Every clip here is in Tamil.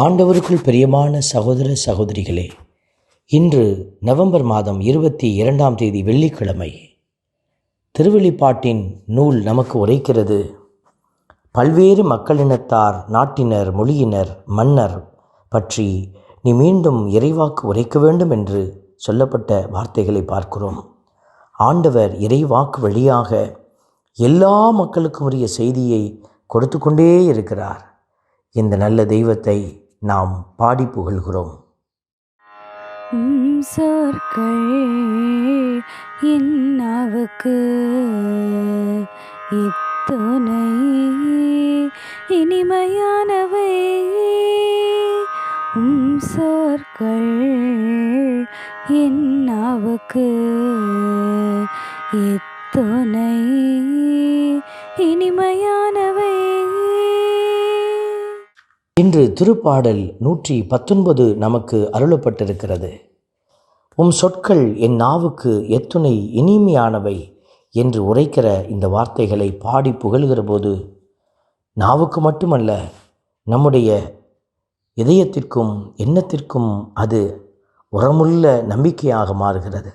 ஆண்டவருக்குள் பிரியமான சகோதர சகோதரிகளே இன்று நவம்பர் மாதம் இருபத்தி இரண்டாம் தேதி வெள்ளிக்கிழமை திருவெளிப்பாட்டின் நூல் நமக்கு உரைக்கிறது. பல்வேறு மக்களினத்தார் நாட்டினர் மொழியினர் மன்னர் பற்றி நீ மீண்டும் இறைவாக்கு உரைக்க வேண்டும் என்று சொல்லப்பட்ட வார்த்தைகளை பார்க்கிறோம். ஆண்டவர் இறைவாக்கு வழியாக எல்லா மக்களுக்கும் உரிய செய்தியை கொடுத்து கொண்டே இருக்கிறார். இந்த நல்ல தெய்வத்தை நாம் பாடி புகழ்கிறோம். சொற்கள் என் இத்துணை இனிமையானவை. உம் சொற்கள் என் நாவுக்கு இத்துணை திருப்பாடல் நூற்றி பத்தொன்பது நமக்கு அருளப்பட்டிருக்கிறது. உம் சொற்கள் என் நாவுக்கு எத்துணை இனிமையானவை என்று உரைக்கிற இந்த வார்த்தைகளை பாடி புகழ்கிற போது நாவுக்கு மட்டுமல்ல நம்முடைய இதயத்திற்கும் எண்ணத்திற்கும் அது உரமுள்ள நம்பிக்கையாக மாறுகிறது.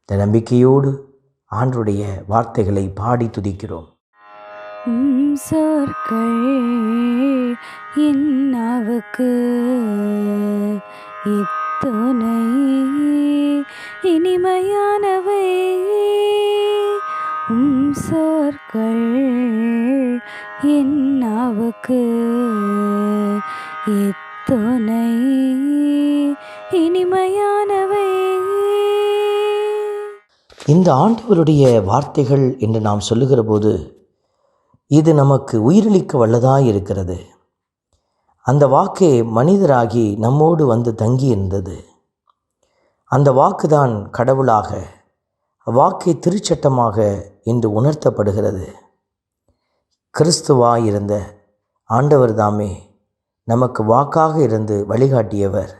இந்த நம்பிக்கையோடு ஆண்டுடைய வார்த்தைகளை பாடி துதிக்கிறோம். உம் சொற்கள் என் இத்துணை. இனிமையானவை உம் சொற்கள் என் இத்துணை. இனிமையானவை. இந்த ஆண்டவருடைய வார்த்தைகள் என்று நாம் சொல்லுகிற போது இது நமக்கு உயிரளிக்க வல்லதாய் இருக்கிறது. அந்த வாக்கே மனிதராகி நம்மோடு வந்து தங்கி இருந்தது. அந்த வாக்குதான் கடவுளாக வாக்கை திருச்சட்டமாக இன்று உணர்த்தப்படுகிறது. கிறிஸ்துவாய் இருந்த ஆண்டவர் தாமே நமக்கு வாக்காக இருந்து வழிகாட்டியவர்.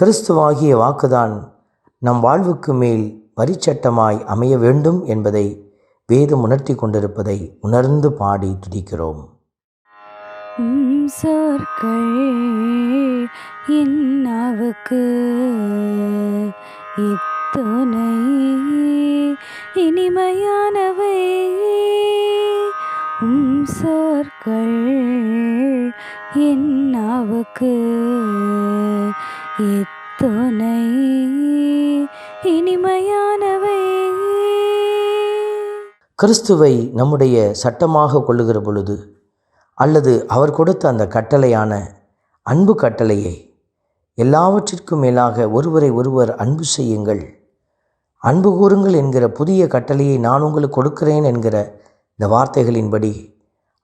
கிறிஸ்துவாகிய வாக்குதான் நம் வாழ்வுக்கு மேல் வரிச்சட்டமாய் அமைய வேண்டும் என்பதை வேதம் உணர்த்தி கொண்டிருப்பதை உணர்ந்து பாடி துதிக்கிறோம். உம் சொற்கள் என் இத்துணை இனிமையானவை. உம் சொற்கள் என் இத்துணை இனிமையான கிறிஸ்துவை நம்முடைய சட்டமாக கொள்ளுகிற பொழுது அல்லது அவர் கொடுத்த அந்த கட்டளையான அன்பு கட்டளையை எல்லாவற்றிற்கும் மேலாக ஒருவரை ஒருவர் அன்பு செய்யுங்கள். அன்பு கூறுங்கள் என்கிற புதிய கட்டளையை நான் உங்களுக்கு கொடுக்கிறேன் என்கிற இந்த வார்த்தைகளின்படி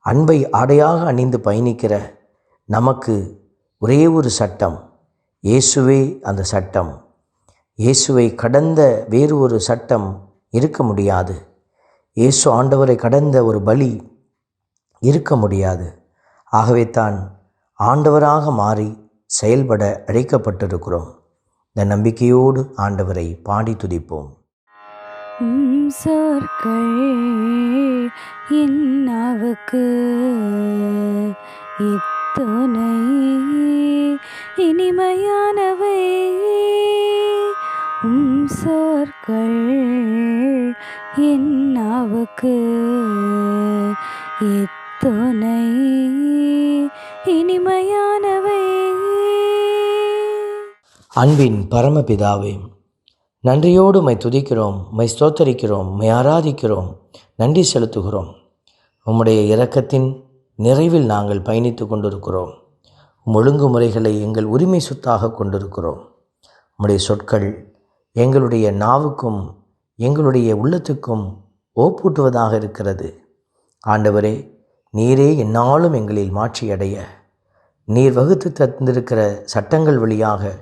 அன்பை ஆடையாக அணிந்து பயணிக்கிற நமக்கு ஒரே ஒரு சட்டம் இயேசுவே அந்த சட்டம். இயேசுவை கடந்த வேறு ஒரு சட்டம் இருக்க முடியாது. இயேசு ஆண்டவரை கடந்த ஒரு பலி இருக்க முடியாது. ஆகவே தான் ஆண்டவராக மாறி செயல்பட அழைக்கப்பட்டிருக்கிறோம். இந்த நம்பிக்கையோடு ஆண்டவரை பாடி துதிப்போம். உம் சொற்கள் என் இத்துணை இனிமையானவை. உம் சொற்கள் என்னவுக்கு இத்துணை இனிமையானவை. அன்பின் பரமபிதாவே நன்றியோடு மை துதிக்கிறோம் மை ஸ்தோத்தரிக்கிறோம் மை ஆராதிக்கிறோம் நன்றி செலுத்துகிறோம். உம்முடைய இரக்கத்தின் நிறைவில் நாங்கள் பயணித்து கொண்டிருக்கிறோம். ஒழுங்குமுறைகளை எங்கள் உரிமை சொத்தாக கொண்டிருக்கிறோம். உம்முடைய சொற்கள் எங்களுடைய நாவுக்கும் எங்களுடைய உள்ளத்துக்கும் ஓப்பூட்டுவதாக இருக்கிறது. ஆண்டவரே நீரே என்னாலும் எங்களில் மாற்றியடைய. நீர் வகுத்து தந்திருக்கிற சட்டங்கள் வழியாக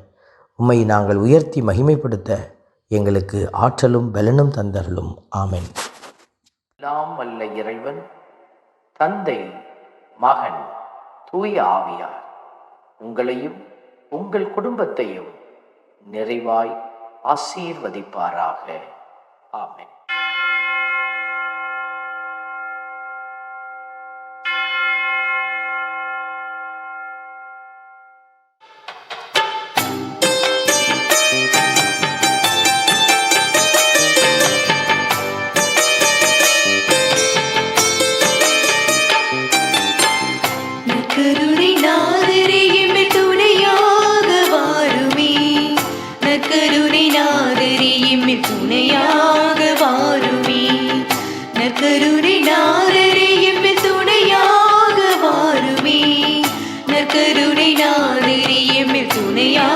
உம்மை நாங்கள் உயர்த்தி மகிமைப்படுத்த எங்களுக்கு ஆற்றலும் பலனும் தந்தர்களும் ஆமென். எல்லாம் வல்ல இறைவன் தந்தை மகன் தூய ஆவியார் உங்களையும் உங்கள் குடும்பத்தையும் நிறைவாய் ஆசீர்வதிப்பாராக. ஆமென் கருணை நாதிரியமில் துணையா